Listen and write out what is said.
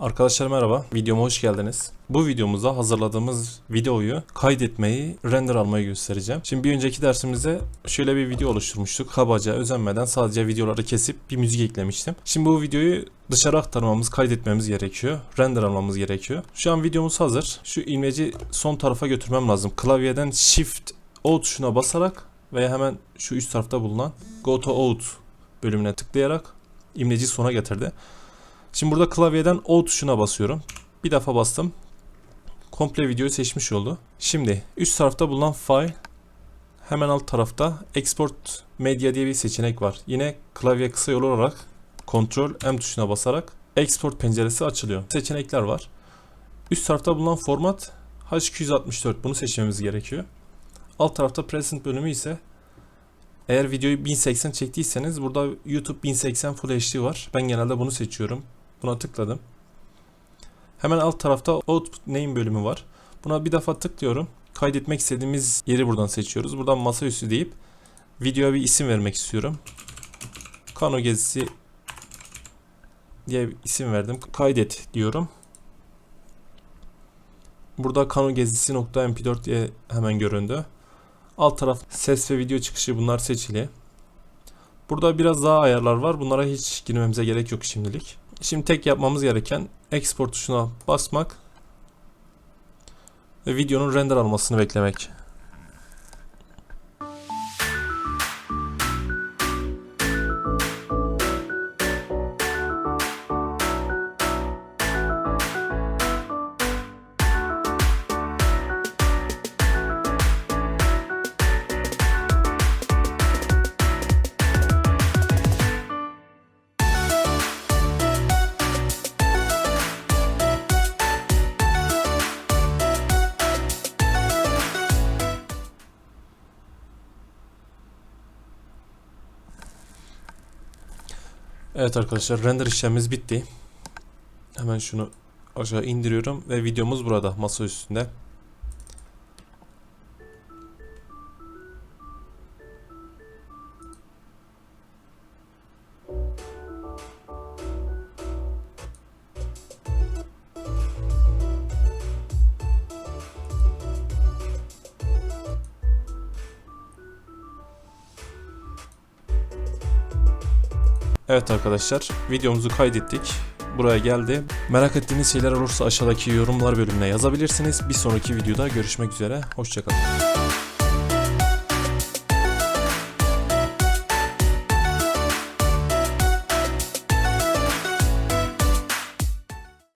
Arkadaşlar merhaba, videoma hoş geldiniz. Bu videomuzda hazırladığımız videoyu kaydetmeyi, render almayı göstereceğim. Şimdi bir önceki dersimizde şöyle bir video oluşturmuştuk. Kabaca, özenmeden sadece videoları kesip bir müzik eklemiştim. Şimdi bu videoyu dışarı aktarmamız, kaydetmemiz gerekiyor. Render almamız gerekiyor. Şu an videomuz hazır. Şu ilmeci son tarafa götürmem lazım. Klavyeden Shift O tuşuna basarak veya hemen şu üst tarafta bulunan Go to Out bölümüne tıklayarak imleci sona getirdi. Şimdi burada klavyeden O tuşuna basıyorum. Bir defa bastım. Komple videoyu seçmiş oldu. Şimdi üst tarafta bulunan file hemen alt tarafta export media diye bir seçenek var. Yine klavye kısa yol olarak Ctrl M tuşuna basarak export penceresi açılıyor. Seçenekler var. Üst tarafta bulunan format H264 bunu seçmemiz gerekiyor. Alt tarafta present bölümü ise eğer videoyu 1080 çektiyseniz burada YouTube 1080 Full HD var. Ben genelde bunu seçiyorum. Buna tıkladım. Hemen alt tarafta Output Name bölümü var. Buna bir defa tıklıyorum. Kaydetmek istediğimiz yeri buradan seçiyoruz. Buradan masaüstü deyip videoya bir isim vermek istiyorum. Kano gezisi diye bir isim verdim. Kaydet diyorum. Burada kano gezisi .mp4 diye hemen göründü. Alt taraf ses ve video çıkışı bunlar seçili. Burada biraz daha ayarlar var. Bunlara hiç girmemize gerek yok şimdilik. Şimdi tek yapmamız gereken export tuşuna basmak ve videonun render almasını beklemek. Evet arkadaşlar render işlemimiz bitti. Hemen şunu aşağı indiriyorum ve videomuz burada masa üstünde. Evet arkadaşlar videomuzu kaydettik. Buraya geldi. Merak ettiğiniz şeyler olursa aşağıdaki yorumlar bölümüne yazabilirsiniz. Bir sonraki videoda görüşmek üzere. Hoşçakalın.